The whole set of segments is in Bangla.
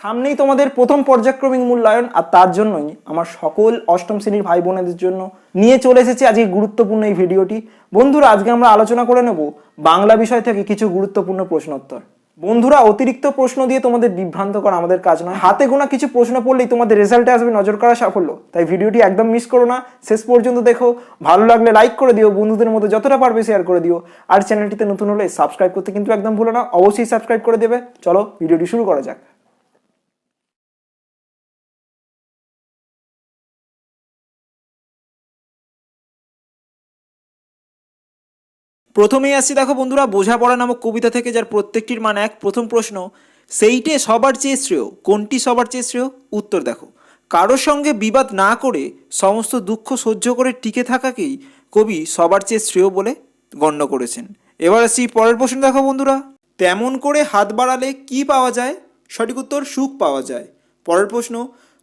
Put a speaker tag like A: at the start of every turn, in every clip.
A: সামনেই তোমাদের প্রথম পর্যায়ক্রমিক মূল্যায়ন আর তার জন্যই আমার সকল অষ্টম শ্রেণির ভাই বোনেদের জন্য নিয়ে চলে এসেছি আজকে গুরুত্বপূর্ণ এই ভিডিওটি। বন্ধুরা, আজকে আমরা আলোচনা করে নেব বাংলা বিষয় থেকে কিছু গুরুত্বপূর্ণ প্রশ্নোত্তর। বন্ধুরা, অতিরিক্ত প্রশ্ন দিয়ে তোমাদের বিভ্রান্ত করা আমাদের কাজ নয়। হাতে গোনা কিছু প্রশ্ন পড়লেই তোমাদের রেজাল্টে আসবে নজর করা সাফল্য। তাই ভিডিওটি একদম মিস করো না। শেষ পর্যন্ত দেখো। ভালো লাগলে লাইক করে দিও। বন্ধুদের মধ্যে যতটা পারবে শেয়ার করে দিও। আর চ্যানেলটিতে নতুন হলে সাবস্ক্রাইব করতে কিন্তু একদম ভুলো না। অবশ্যই সাবস্ক্রাইব করে দেবে। চলো, ভিডিওটি শুরু করা যাক। প্রথমেই আসছি দেখো বন্ধুরা, বোঝাপড়া নামক কবিতা থেকে যার প্রত্যেকটির মান এক। প্রথম প্রশ্ন, সেইটে সবার চেয়ে শ্রেয়? কোনটি সবার চেয়ে শ্রেয়? উত্তর দেখো, কারোর সঙ্গে বিবাদ না করে সমস্ত দুঃখ সহ্য করে টিকে থাকাকেই কবি সবার চেয়ে শ্রেয় বলে গণ্য করেছেন। এবার আসি পরের প্রশ্ন দেখো বন্ধুরা, তেমন করে হাত বাড়ালে কি পাওয়া যায়? সঠিক উত্তর, সুখ পাওয়া যায়। পরের প্রশ্ন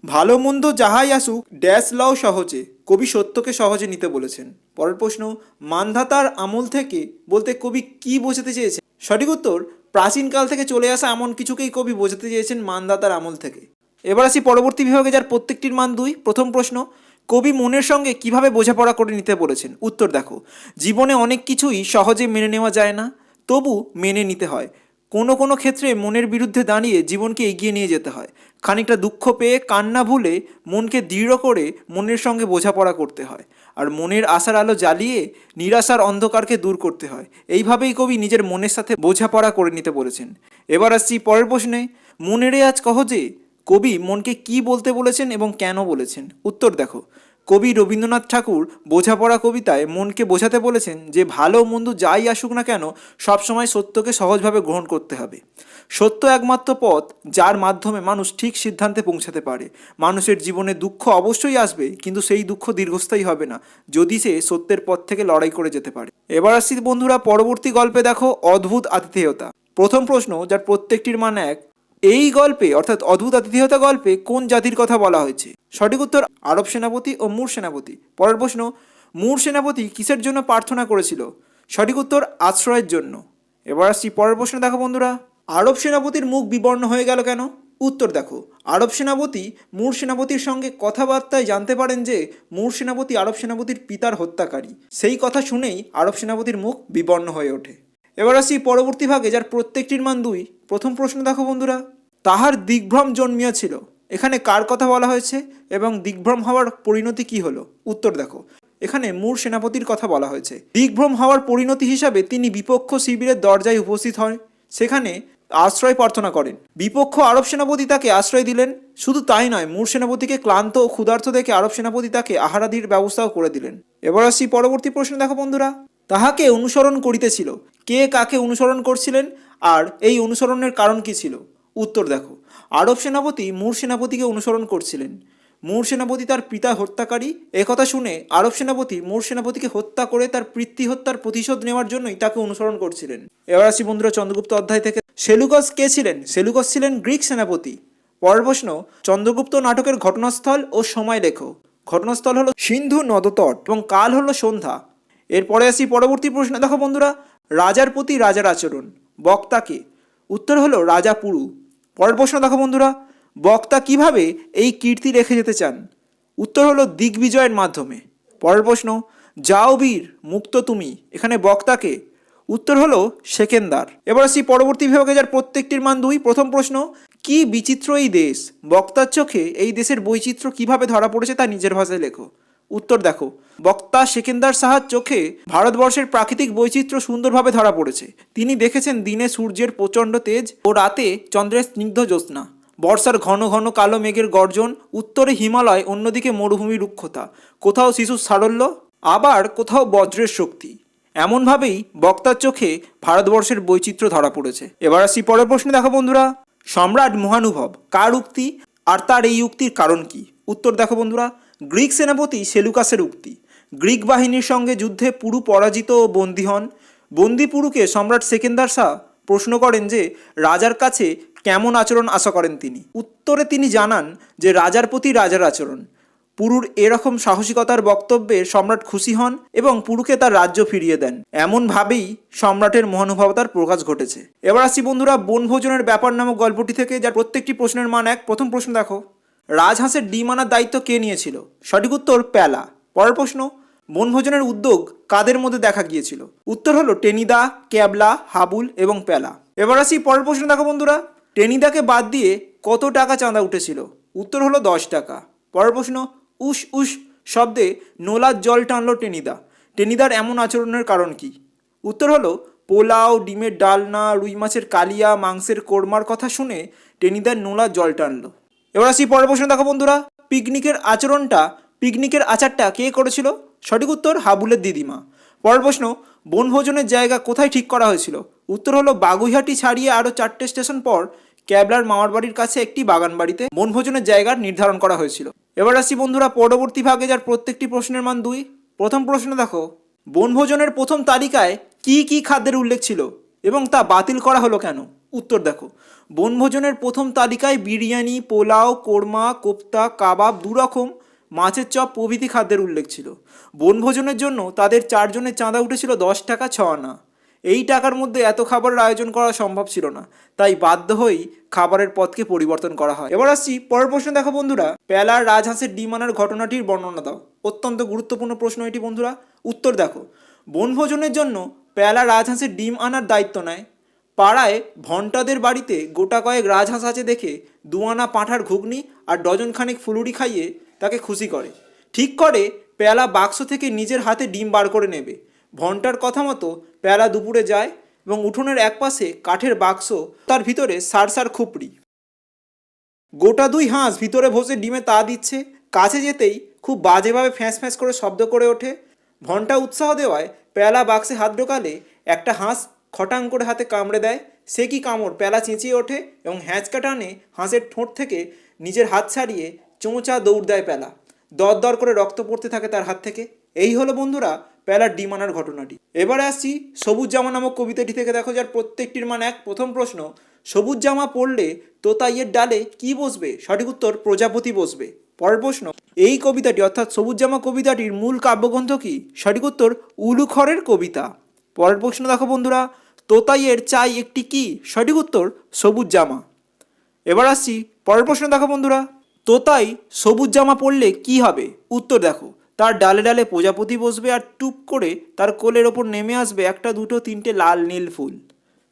A: ভালো মন্দ যাহাই আসুক, ড্যাশ লাও সহজে। কবি সত্যকে সহজে নিতে বলেছেন। পরের প্রশ্ন, মানধাতার আমল থেকে বলতে কবি কি বোঝাতে চেয়েছেন? সঠিক উত্তর, প্রাচীনকাল থেকে চলে আসা এমন কিছুকেই কবি বোঝাতে চেয়েছেন মানধাতার আমল থেকে। এবার আসি পরবর্তী বিভাগে, যার প্রত্যেকটির মান দুই। প্রথম প্রশ্ন, কবি মনের সঙ্গে কীভাবে বোঝাপড়া করে নিতে বলেছেন? উত্তর দেখো, জীবনে অনেক কিছুই সহজে মেনে নেওয়া যায় না, তবু মেনে নিতে হয়। কোনো কোনো ক্ষেত্রে মনের বিরুদ্ধে দাঁড়িয়ে জীবনকে এগিয়ে নিয়ে যেতে হয়। খানিকটা দুঃখ পেয়ে কান্না ভুলে মনকে দৃঢ় করে মনের সঙ্গে বোঝাপড়া করতে হয় আর মনের আশার আলো জ্বালিয়ে নিরাশার অন্ধকারকে দূর করতে হয়। এইভাবেই কবি নিজের মনের সাথে বোঝাপড়া করে নিতে বলেছেন। এবার আসছি পরের প্রশ্নে। মনেরে আজ কহ যে, কবি মনকে কি বলতে বলেছেন এবং কেন বলেছেন? উত্তর দেখো। কবি রবীন্দ্রনাথ ঠাকুর বোঝাপড়া কবিতায় মনকে বোঝাতে বলেছেন যে ভালো মন্দ যাই আসুক না কেন সবসময় সত্যকে সহজভাবে গ্রহণ করতে হবে। সত্য একমাত্র পথ যার মাধ্যমে মানুষ ঠিক সিদ্ধান্তে পৌঁছাতে পারে। মানুষের জীবনে দুঃখ অবশ্যই আসবে, কিন্তু সেই দুঃখ দীর্ঘস্থায়ী হবে না, যদি সে সত্যের পথ থেকে লড়াই করে যেতে পারে। এবার আসছি বন্ধুরা পরবর্তী গল্পে দেখো অদ্ভুত আতিথেয়তা। প্রথম প্রশ্ন, যার প্রত্যেকটির মান এক, এই গল্পে, অর্থাৎ অদ্ভুত আতিথেয়তা গল্পে কোন জাতির কথা বলা হয়েছে? সঠিক উত্তর আরব সেনাপতি ও মূর সেনাপতি। পরের প্রশ্ন, মূর সেনাপতি কিসের জন্য প্রার্থনা করেছিল? সঠিক উত্তর, আশ্রয়ের জন্য। এবার আসছি পরের প্রশ্ন দেখো বন্ধুরা। আরব সেনাপতির মুখ বিবর্ণ হয়ে গেল কেন? উত্তর দেখো, আরব সেনাপতি মূর সেনাপতির সঙ্গে কথাবার্তায় জানতে পারেন যে মূর সেনাপতি আরব সেনাপতির পিতার হত্যাকারী। সেই কথা শুনেই আরব সেনাপতির মুখ বিবর্ণ হয়ে ওঠে। এবার আসি পরবর্তী ভাগে, যার প্রত্যেকটির মান দুই। প্রথম প্রশ্ন দেখো বন্ধুরা। তাহার দিগ্ভ্রম জন্মিয়াছিল। এখানে কার কথা বলা হয়েছে এবং দিগ্ভ্রম হওয়ার পরিণতি কি হলো? উত্তর দেখো। এখানে মূর সেনাপতির কথা বলা হয়েছে। দিগ্ভ্রম হওয়ার পরিণতি হিসাবে তিনি বিপক্ষ শিবিরের দরজায় উপস্থিত হয় সেখানে আশ্রয় প্রার্থনা করেন। বিপক্ষ আরব সেনাপতি তাকে আশ্রয় দিলেন। শুধু তাই নয়, মূর সেনাপতিকে ক্লান্ত ও ক্ষুধার্ত দেখে আরব সেনাপতি তাকে আহারাদির ব্যবস্থাও করে দিলেন। এবার আসছি পরবর্তী প্রশ্ন দেখো বন্ধুরা। তাহাকে অনুসরণ করিতেছিল। কে কাকে অনুসরণ করছিলেন? আর এই অনুসরণের কারণ কি ছিল? উত্তর দেখো। আরব সেনাপতি মূর সেনাপতিকে অনুসরণ করছিলেন। মূর সেনাপতি তার পিতা হত্যাকারী। একথা শুনে আরব সেনাপতি মূর সেনাপতিকে হত্যা করে তার পিতৃ হত্যার প্রতিশোধ নেওয়ার জন্যই তাকে অনুসরণ করছিলেন। এবার আসি বন্ধুরা চন্দ্রগুপ্ত অধ্যায় থেকে। সেলুকস কে ছিলেন? সেলুকস ছিলেন গ্রিক সেনাপতি। পরের প্রশ্ন, চন্দ্রগুপ্ত নাটকের ঘটনাস্থল ও সময় লেখো। ঘটনাস্থল হলো সিন্ধু নদতট এবং কাল হলো সন্ধ্যা। এরপরে আসি পরবর্তী প্রশ্ন। দেখো বন্ধুরা, রাজার প্রতি রাজার আচরণ। বক্তাকে উত্তর হলো রাজা পুরু। পরের প্রশ্ন দেখো বন্ধুরা, বক্তা কীভাবে এই কীর্তি রেখে যেতে চান? উত্তর হলো দিগ্বিজয়ের মাধ্যমে। পরের প্রশ্ন, যাও বীর, মুক্ত তুমি, এখানে বক্তাকে। উত্তর হলো সেকেন্দার। এবার আসি পরবর্তী বিভাগে, যার প্রত্যেকটির মান দুই। প্রথম প্রশ্ন, কি বিচিত্র এই দেশ? বক্তার চোখে এই দেশের বৈচিত্র্য কীভাবে ধরা পড়েছে তা নিজের ভাষায় লেখো। উত্তর দেখো। বক্তা সেকেন্দার সাহার চোখে ভারতবর্ষের প্রাকৃতিক বৈচিত্র্য সুন্দরভাবে ধরা পড়েছে। তিনি দেখেছেন দিনে সূর্যের প্রচণ্ড তেজ ও রাতে চন্দ্রের স্নিগ্ধ জ্যোৎস্না। বর্ষার ঘন ঘন কালো মেঘের গর্জন, উত্তরে হিমালয়, অন্যদিকে মরুভূমি রুক্ষতা। কোথাও শিশুর সারল্য, আবার কোথাও বজ্রের শক্তি। এমনভাবেই বক্তার চোখে ভারতবর্ষের বৈচিত্র্য ধরা পড়েছে। এবার আসি পরের প্রশ্নে দেখো বন্ধুরা। সম্রাট মহানুভব কার উক্তি আর তার এই উক্তির কারণ কি? উত্তর দেখো বন্ধুরা। গ্রিক সেনাপতি সেলুকাসের উক্তি। গ্রিক বাহিনীর সঙ্গে যুদ্ধে পুরু পরাজিত ও বন্দী হন। বন্দি পুরুকে সম্রাট সেকেন্দার শাহ প্রশ্ন করেন যে, রাজার কাছে কেমন আচরণ আশা করেন তিনি? উত্তরে তিনি জানান যে, রাজার প্রতি রাজার আচরণ। পুরুর এরকম সাহসিকতার বক্তব্যে সম্রাট খুশি হন এবং পুরুকে তার রাজ্য ফিরিয়ে দেন। এমনভাবেই সম্রাটের মহানুভবতার প্রকাশ ঘটেছে। এবার আসছি বন্ধুরা বনভোজনের ব্যাপার নামক গল্পটি থেকে, যার প্রত্যেকটি প্রশ্নের মান এক। প্রথম প্রশ্ন দেখো। রাজহাঁসের ডিম আনার দায়িত্ব কে নিয়েছিল? সঠিক উত্তর প্যালা। পরের প্রশ্ন, বনভোজনের উদ্যোগ কাদের মধ্যে দেখা গিয়েছিল? উত্তর হলো টেনিদা, ক্যাবলা, হাবুল এবং প্যালা। এবার আসি পরের প্রশ্ন দেখো বন্ধুরা। টেনিদাকে বাদ দিয়ে কত টাকা চাঁদা উঠেছিল? উত্তর হলো দশ টাকা। পরের প্রশ্ন, উস উস শব্দে নোলার জল টানলো টেনিদা। টেনিদার এমন আচরণের কারণ কি? উত্তর হলো, পোলাও, ডিমের ডালনা, রুই মাছের কালিয়া, মাংসের কোরমার কথা শুনে টেনিদার নোলার জল টানলো। এবার আসি পরের প্রশ্ন দেখো বন্ধুরা। পিকনিকের আচরণটা, পিকনিকের আচারটা কে করেছিল? সঠিক উত্তর হাবুলের দিদিমা। পরের প্রশ্ন, বনভোজনের জায়গা কোথায় ঠিক করা হয়েছিল? উত্তর হলো বাগুইহাটি ছাড়িয়ে আরও চারটে স্টেশন পর ক্যাবলার মামার বাড়ির কাছে একটি বাগান বাড়িতে বনভোজনের জায়গা নির্ধারণ করা হয়েছিল। এবার আসছি বন্ধুরা পরবর্তী ভাগে যার প্রত্যেকটি প্রশ্নের মান দুই। প্রথম প্রশ্ন দেখো, বনভোজনের প্রথম তালিকায় কি কি খাদ্যের উল্লেখ ছিল এবং তা বাতিল করা হলো কেন? উত্তর দেখো। বনভোজনের প্রথম তালিকায় বিরিয়ানি, পোলাও, কোরমা, কোপ্তা, কাবাব দুরকম মাছের চপ প্রভৃতি খাদ্যের উল্লেখ ছিল। বনভোজনের জন্য তাদের চারজনের চাঁদা উঠেছিল দশ টাকা ছ আনা। এই টাকার মধ্যে এত খাবারের আয়োজন করা সম্ভব ছিল না। তাই বাধ্য হয়েই খাবারের পথকে পরিবর্তন করা হয়। এবার আসছি পরের প্রশ্ন দেখো বন্ধুরা। প্যালার রাজহাঁসের ডিম আনার ঘটনাটির বর্ণনা দাও। অত্যন্ত গুরুত্বপূর্ণ প্রশ্ন এটি বন্ধুরা। উত্তর দেখো। বনভোজনের জন্য প্যালা রাজহাঁসের ডিম আনার দায়িত্ব নেয় পাড়ায় ভন্টাদের বাড়িতে গোটা কয়েক রাজহাঁস আছে দেখে দুয়ানা পাঁঠার ঘুগনি আর ডজন খানেক ফুলুরি খাইয়ে তাকে খুশি করে। ঠিক করে পেয়ালা বাক্স থেকে নিজের হাতে ডিম বার করে নেবে। ভন্টার কথা মতো পেয়ালা দুপুরে যায় এবং উঠোনের একপাশে কাঠের বাক্স, তার ভিতরে সারসার খুপড়ি। গোটা দুই হাঁস ভিতরে বসে ডিমে তা দিচ্ছে। কাছে যেতেই খুব বাজেভাবে ফ্যাঁস ফ্যাঁস করে শব্দ করে ওঠে। ভন্টা উৎসাহ দেওয়ায় পেয়ালা বাক্সে হাত ঢোকালে একটা হাঁস খটাং করে হাতে কামড়ে দেয়। সে কি কামড় পেলা চেঁচিয়ে ওঠে এবং হ্যাঁচকা টানে হাঁসের ঠোঁট থেকে নিজের হাত ছাড়িয়ে চোঁচা দৌড় দেয় পেলা। দর দর করে রক্ত পড়তে থাকে তার হাত থেকে। এই হলো বন্ধুরা পেলার ডিম আনার ঘটনাটি। এবারে আসছি সবুজ জামা নামক কবিতাটি থেকে দেখো, যার প্রত্যেকটির মান এক। প্রথম প্রশ্ন সবুজ জামা পরলে তোতাইয়ের ডালে কি বসবে? সঠিক উত্তর, প্রজাপতি বসবে। পরের প্রশ্ন, এই কবিতাটি অর্থাৎ সবুজ জামা কবিতাটির মূল কাব্যগ্রন্থ কি? সঠিক উত্তর উলুখরের কবিতা। পরের প্রশ্ন দেখো বন্ধুরা তোতাইয়ের চাই একটি কি? সঠিক উত্তর, সবুজ জামা। এবার আসছি পরের প্রশ্ন দেখো বন্ধুরা। তোতাই সবুজ জামা পরলে কি হবে? উত্তর দেখো। তার ডালে ডালে প্রজাপতি বসবে আর টুপ করে তার কোলের ওপর নেমে আসবে একটা, দুটো, তিনটে লাল, নীল ফুল।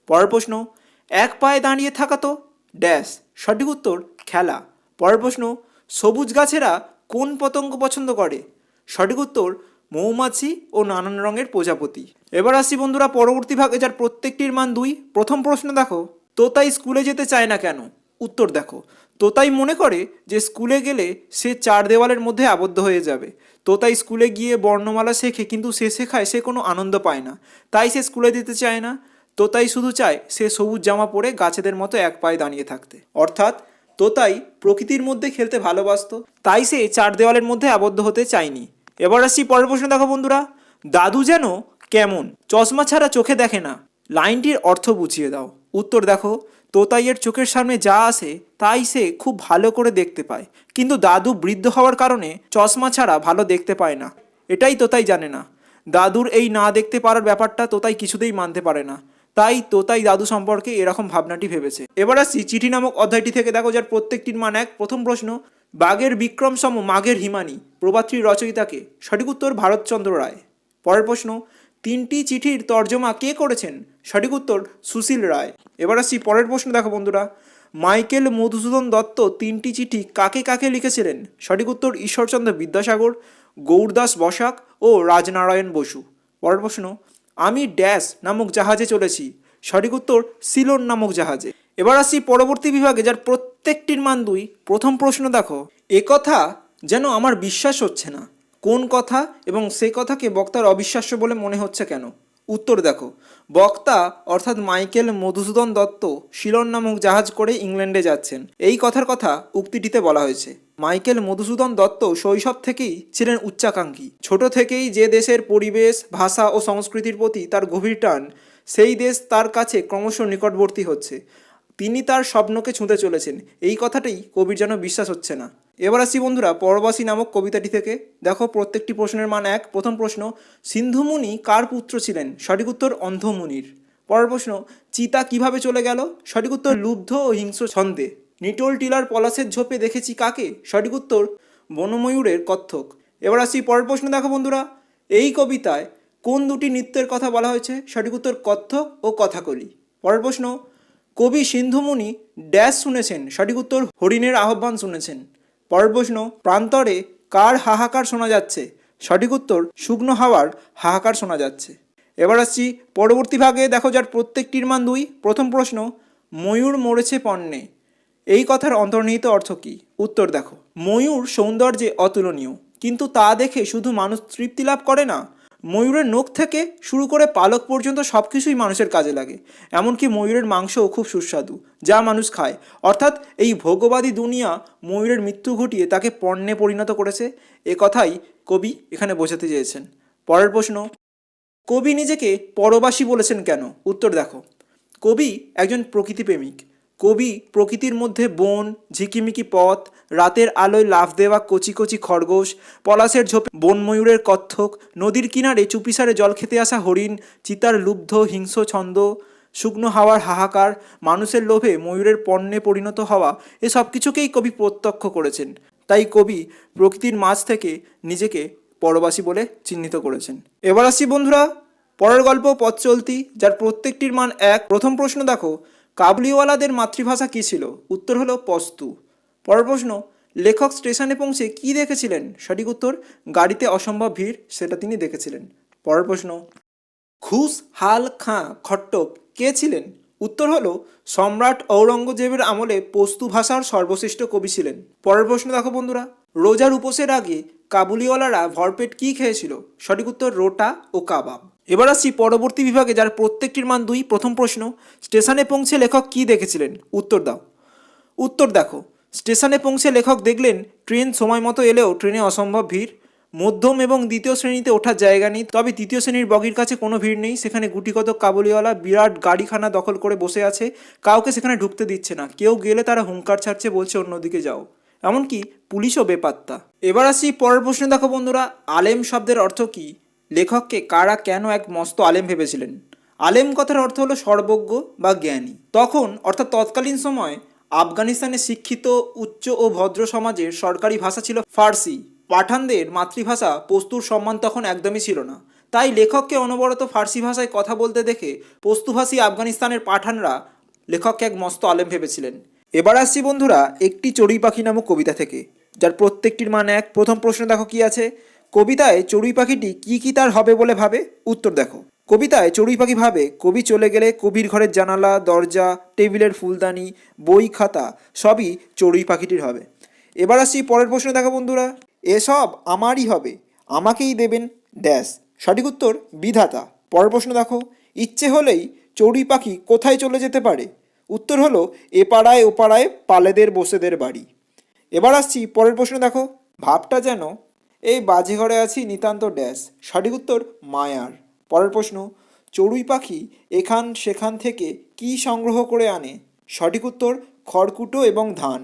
A: পরের প্রশ্ন, এক পায়ে দাঁড়িয়ে থাকা তো? ড্যাশ। সঠিক উত্তর, খেলা। পরের প্রশ্ন, সবুজ গাছেরা কোন পতঙ্গ পছন্দ করে? সঠিক উত্তর মৌমাছি ও নানান রঙের প্রজাপতি। এবার আসি বন্ধুরা পরবর্তী ভাগে, যার প্রত্যেকটির মান দুই। প্রথম প্রশ্ন দেখো, তোতাই স্কুলে যেতে চায় না কেন? উত্তর দেখো, তোতাই মনে করে যে স্কুলে গেলে সে চার দেওয়ালের মধ্যে আবদ্ধ হয়ে যাবে। তোতাই স্কুলে গিয়ে বর্ণমালা শেখে, কিন্তু সে শেখায় সে কোনো আনন্দ পায় না। তাই সে স্কুলে যেতে চায় না। তোতাই শুধু চায় সে সবুজ জামা পরে গাছেদের মতো এক পায়ে দাঁড়িয়ে থাকতে। অর্থাৎ, তোতাই প্রকৃতির মধ্যে খেলতে ভালোবাসতো, তাই সে চার দেওয়ালের মধ্যে আবদ্ধ হতে চায়নি। এবার আসছি পরের প্রশ্ন দেখো বন্ধুরা। দাদু যেন কেমন? চশমা ছাড়া চোখে দেখে না। লাইনটির অর্থ বুঝিয়ে দাও। উত্তর দেখো, তোতাইয়ের চোখের সামনে যা আসে, তাই সে খুব ভালো করে দেখতে পায়। কিন্তু দাদু বৃদ্ধ হওয়ার কারণে চশমা ছাড়া ভালো দেখতে পায় না। এটাই তোতাই জানে না। দাদুর এই না দেখতে পারার ব্যাপারটা তোতাই কিছুতেই মানতে পারে না। তাই তোতাই দাদু সম্পর্কে এরকম ভাবনাটি ভেবেছে। এবার আসছি চিঠি নামক অধ্যায়টি থেকে দেখো, যার প্রত্যেকটির মান এক। প্রথম প্রশ্ন বাঘের বিক্রম সম মাঘের হিমানি প্রভাত্রী রচয়িতাকে। সঠিক উত্তর ভারতচন্দ্র রায়। পরের প্রশ্ন, তিনটি চিঠির তর্জমা কে করেছেন? সঠিক উত্তর, সুশীল রায়। এবার আসছি পরের প্রশ্ন দেখো বন্ধুরা। মাইকেল মধুসূদন দত্ত তিনটি চিঠি কাকে কাকে লিখেছিলেন? সঠিক উত্তর, ঈশ্বরচন্দ্র বিদ্যাসাগর, গৌরদাস বসাক ও রাজনারায়ণ বসু। পরের প্রশ্ন, আমি ড্যাশ নামক জাহাজে চলেছি। সঠিক উত্তর, সিলন নামক জাহাজে। এবার আসি পরবর্তী বিভাগে, যার প্রত্যেকটির মান দুই। প্রথম প্রশ্ন দেখো, এ কথা যেন আমার বিশ্বাস হচ্ছে না। কোন কথা এবং সে কথাকে বক্তার অবিশ্বাস্য বলে মনে হচ্ছে কেন? উত্তর দেখো, বক্তা, অর্থাৎ মাইকেল মধুসূদন দত্ত, শিলন নামক জাহাজ করে ইংল্যান্ডে যাচ্ছেন। এই কথার কথা উক্তিটিতে বলা হয়েছে। মাইকেল মধুসূদন দত্ত শৈশব থেকেই ছিলেন উচ্চাকাঙ্ক্ষী। ছোট থেকেই যে দেশের পরিবেশ, ভাষা ও সংস্কৃতির প্রতি তার গভীর টান, সেই দেশ তার কাছে ক্রমশ নিকটবর্তী হচ্ছে। তিনি তার স্বপ্নকে ছুঁতে চলেছেন। এই কথাটাই কবির যেন বিশ্বাস হচ্ছে না। এবার আসি বন্ধুরা, পরবাসী নামক কবিতাটি থেকে। দেখো, প্রত্যেকটি প্রশ্নের মান এক। প্রথম প্রশ্ন, সিন্ধুমুনি কার পুত্র ছিলেন? সঠিক উত্তর, অন্ধমুনির। পরের প্রশ্ন, চিতা কীভাবে চলে গেল? সঠিক উত্তর, লুব্ধ ও হিংস্র ছন্দে। নিটোল টিলার পলাশের ঝোপে দেখেছি কাকে? সঠিক উত্তর, বনময়ূরের কত্থক। এবার আসি পরের প্রশ্ন দেখো বন্ধুরা। এই কবিতায় কোন দুটি নৃত্যের কথা বলা হয়েছে? সঠিক উত্তর, কত্থক ও কথাকলি। পরের প্রশ্ন কবি সিন্ধুমুনি ড্যাশ শুনেছেন, সঠিক উত্তর হরিণের আহ্বান শুনেছেন। পরের প্রশ্ন, প্রান্তরে কার হাহাকার শোনা যাচ্ছে? সঠিক উত্তর, শুকনো হাওয়ার হাহাকার শোনা যাচ্ছে। এবার আসছি পরবর্তী ভাগে, দেখো যার প্রত্যেকটির মান দুই। প্রথম প্রশ্ন, ময়ূর মরেছে পণ্যে। এই কথার অন্তর্নিহিত অর্থ কী? উত্তর দেখো, ময়ূর সৌন্দর্যে অতুলনীয়, কিন্তু তা দেখে শুধু মানুষ তৃপ্তি লাভ করে না ময়ূরের নখ থেকে শুরু করে পালক পর্যন্ত সব কিছুই মানুষের কাজে লাগে। এমনকি ময়ূরের মাংসও খুব সুস্বাদু, যা মানুষ খায়। অর্থাৎ এই ভোগবাদী দুনিয়া ময়ূরের মৃত্যু ঘটিয়ে তাকে পণ্যে পরিণত করেছে। এ কথাই কবি এখানে বোঝাতে চেয়েছেন। পরের প্রশ্ন, কবি নিজেকে পরবাসী বলেছেন কেন? উত্তর দেখো। কবি একজন প্রকৃতিপ্রেমিক। কবি প্রকৃতির মধ্যে বন, ঝিকিমিকি পথ রাতের আলোয় লাফ দেওয়া কচি কচি খরগোশ, পলাশের ঝোপে বনময়ূরের কত্থক, নদীর কিনারে চুপিসারে জল খেতে আসা হরিণ, চিতার লুব্ধ হিংস্র ছন্দ, শুকনো হাওয়ার হাহাকার, মানুষের লোভে ময়ূরের পণ্যে পরিণত হওয়া, এ সব কিছুকেই কবি প্রত্যক্ষ করেছেন। তাই কবি প্রকৃতির মাঝ থেকে নিজেকে পরবাসী বলে চিহ্নিত করেছেন। এবার আসছি বন্ধুরা, পরের গল্প পথ চলতি, যার প্রত্যেকটির মান এক। প্রথম প্রশ্ন দেখো, কাবুলিওয়ালাদের মাতৃভাষা কী ছিল? উত্তর হলো পস্তু। পরের প্রশ্ন, লেখক স্টেশনে পৌঁছে কি দেখেছিলেন? সঠিক উত্তর, গাড়িতে অসম্ভব ভিড়, সেটা তিনি দেখেছিলেন। পরের প্রশ্ন খুস হাল খাঁ খট্টক কে ছিলেন? উত্তর হলো, সম্রাট ঔরঙ্গজেবের আমলে পস্তু ভাষার সর্বশ্রেষ্ঠ কবি ছিলেন। পরের প্রশ্ন দেখো বন্ধুরা, রোজার উপোসের আগে কাবুলিওয়ালারা ভরপেট কি খেয়েছিল? সঠিক উত্তর, রোটা ও কাবাব। এবার আসছি পরবর্তী বিভাগে, যার প্রত্যেকটির মান দুই। প্রথম প্রশ্ন, স্টেশনে পৌঁছে লেখক কি দেখেছিলেন? উত্তর দাও। উত্তর দেখো স্টেশনে পৌঁছে লেখক দেখলেন, ট্রেন সময় মতো এলেও ট্রেনে অসম্ভব ভিড়। মধ্যম এবং দ্বিতীয় শ্রেণীতে ওঠার জায়গা নেই, তবে তৃতীয় শ্রেণির বগির কাছে কোনো ভিড় নেই। সেখানে গুটিকত কাবুলিওয়ালা বিরাট গাড়িখানা দখল করে বসে আছে। কাউকে সেখানে ঢুকতে দিচ্ছে না। কেউ গেলে তারা হুঙ্কার ছাড়ছে, বলছে, অন্যদিকে যাও। এমনকি পুলিশও বেপাত্তা। এবার আসি পরের প্রশ্নে। দেখো বন্ধুরা, আলেম শব্দের অর্থ কী? লেখককে কারা কেন এক মস্ত আলেম ভেবেছিলেন? আলেম কথার অর্থ হলো সর্বজ্ঞ বা জ্ঞানী। তখন, অর্থাৎ তৎকালীন সময় আফগানিস্তানে শিক্ষিত উচ্চ ও ভদ্র সমাজের সরকারি ভাষা ছিল ফার্সি। পাঠানদের মাতৃভাষা পস্তুর সম্মান তখন একদমই ছিল না। তাই লেখককে অনবরত ফার্সি ভাষায় কথা বলতে দেখে পস্তুভাষী আফগানিস্তানের পাঠানরা লেখককে এক মস্ত আলেম ভেবেছিলেন। এবার আসছি বন্ধুরা একটি চড়ুই পাখি নামক কবিতা থেকে, যার প্রত্যেকটির মান এক। প্রথম প্রশ্ন দেখো কি আছে? কবিতায় চড়ুই পাখিটি কি কি তার হবে বলে ভাবে? উত্তর দেখো। কবিতায় চড়ুই পাখি ভাবে, কবি চলে গেলে কবির ঘরের জানালা, দরজা, টেবিলের ফুলদানি, বই, খাতা, সবই চড়ুই পাখিটির হবে। এবার আসছি পরের প্রশ্ন দেখো বন্ধুরা। এসব আমারই হবে, আমাকেই দেবেন ড্যাশ। সঠিক উত্তর, বিধাতা। পরের প্রশ্ন দেখো, ইচ্ছে হলেই চড়ুই পাখি কোথায় চলে যেতে পারে? উত্তর হলো, এ পাড়ায়, ও পাড়ায় পালেদের, বসেদের বাড়ি। এবার আসছি পরের প্রশ্ন দেখো, ভাবটা যেন, এই বাজে ঘরে আছি নিতান্ত ড্যাশ। সঠিক উত্তর, মায়ার। পরের প্রশ্ন, চড়ুই পাখি এখান সেখান থেকে কি সংগ্রহ করে আনে? সঠিক উত্তর, খড়কুটো এবং ধান।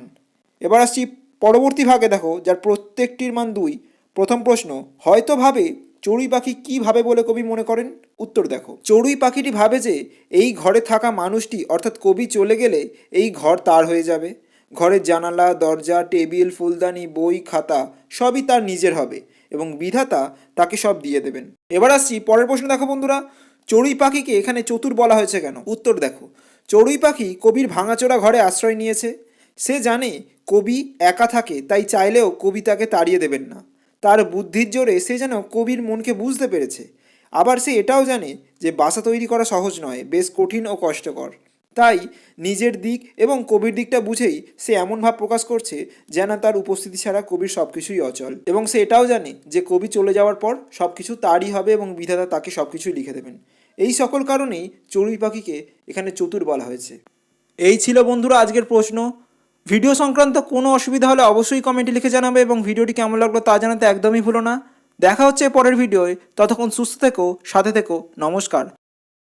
A: এবার আসছি পরবর্তী ভাগে, দেখো, যার প্রত্যেকটির মান দুই। প্রথম প্রশ্ন, হয়তো ভাবে চড়ুই পাখি কি ভাবে বলে কবি মনে করেন? উত্তর দেখো, চড়ুই পাখিটি ভাবে যে এই ঘরে থাকা মানুষটি, অর্থাৎ কবি চলে গেলে এই ঘর তার হয়ে যাবে। ঘরের জানালা, দরজা, টেবিল, ফুলদানি, বই, খাতা সবই তার নিজের হবে। এবং বিধাতা তাকে সব দিয়ে দেবেন। এবার আসছি পরের প্রশ্ন দেখো বন্ধুরা। চড়ুই পাখিকে এখানে চতুর বলা হয়েছে কেন? উত্তর দেখো। চড়ুই পাখি কবির ভাঙাচোরা ঘরে আশ্রয় নিয়েছে। সে জানে কবি একা থাকে, তাই চাইলেও কবি তাকে তাড়িয়ে দেবেন না। তার বুদ্ধির জোরে সে যেন কবির মনকে বুঝতে পেরেছে। আবার সে এটাও জানে যে বাসা তৈরি করা সহজ নয়, বেশ কঠিন ও কষ্টকর। তাই নিজের দিক এবং কবির দিকটা বুঝেই সে এমন ভাব প্রকাশ করছে যেন তার উপস্থিতি ছাড়া কবির সব কিছুই অচল। এবং সে এটাও জানে যে কবি চলে যাওয়ার পর সব কিছু তারই হবে এবং বিধাতা তাকে সব কিছুই লিখে দেবেন। এই সকল কারণেই চড়ুই পাখিকে এখানে চতুর বলা হয়েছে। এই ছিল বন্ধুরা আজকের প্রশ্ন। ভিডিও সংক্রান্ত কোনো অসুবিধা হলে অবশ্যই কমেন্টে লিখে জানাবে এবং ভিডিওটি কেমন লাগল তা জানাতে একদমই ভুলো না। দেখা হচ্ছে পরের ভিডিওয় ততক্ষণ সুস্থ থেকো, সাথে থেকো। নমস্কার।